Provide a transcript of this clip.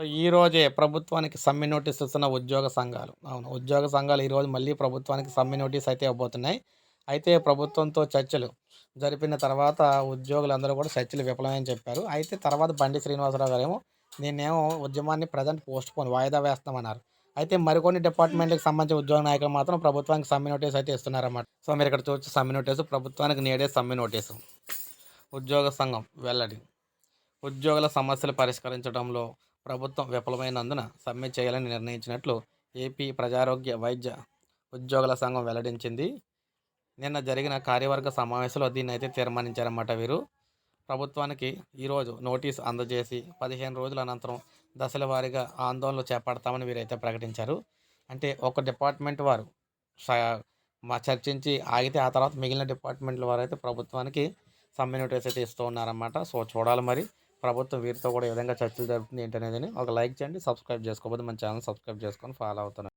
So ఈరోజే ప్రభుత్వానికి సమ్మె నోటీస్ ఇస్తున్న ఉద్యోగ సంఘాలు. అవును ఉద్యోగ సంఘాలు ఈరోజు మళ్ళీ ప్రభుత్వానికి సమ్మె నోటీస్ అయితే ఇవ్వబోతున్నాయి. అయితే ప్రభుత్వంతో చర్చలు జరిపిన తర్వాత ఉద్యోగులందరూ కూడా చర్చలు విఫలమని చెప్పారు. అయితే తర్వాత బండి శ్రీనివాసరావు గారేమో నేనేమో ఉద్యమాన్ని ప్రజెంట్ పోస్ట్ పోన్ వాయిదా వేస్తామన్నారు. అయితే మరికొన్ని డిపార్ట్మెంట్కి సంబంధించిన ఉద్యోగ నాయకులు మాత్రం ప్రభుత్వానికి సమ్మె నోటీస్ అయితే ఇస్తున్నారన్నమాట. సో మీరు ఇక్కడ చూసి సమ్మె నోటీసు ప్రభుత్వానికి నేడే సమ్మె నోటీసు. ఉద్యోగ సంఘం వెల్లడి. ఉద్యోగుల సమస్యలు పరిష్కరించడంలో ప్రభుత్వం విఫలమైనందున సమ్మె చేయాలని నిర్ణయించినట్లు ఏపీ ప్రజారోగ్య వైద్య ఉద్యోగుల సంఘం వెల్లడించింది. నిన్న జరిగిన కార్యవర్గ సమావేశంలో దీన్ని అయితే తీర్మానించారన్నమాట వీరు. ప్రభుత్వానికి ఈరోజు నోటీస్ అందజేసి పదిహేను రోజుల అనంతరం దశల వారీగా ఆందోళనలు చేపడతామని వీరైతే ప్రకటించారు. అంటే ఒక డిపార్ట్మెంట్ వారు స- మా చర్చించి ఆగితే ఆ తర్వాత మిగిలిన డిపార్ట్మెంట్ల వారు అయితే ప్రభుత్వానికి సమ్మె నోటీస్ అయితే ఇస్తూ ఉన్నారన్నమాట. సో చూడాలి మరి. ప్రభుత్వం వీరితో కూడా ఏ విధంగా చర్చలు జరుపుతుంది ఏంటనేది ఒక లైక్ చేయండి సబ్స్క్రైబ్ చేసుకోకపోతే మన ఛానల్ సబ్స్క్రైబ్ చేసుకొని ఫాలో అవుతున్నారు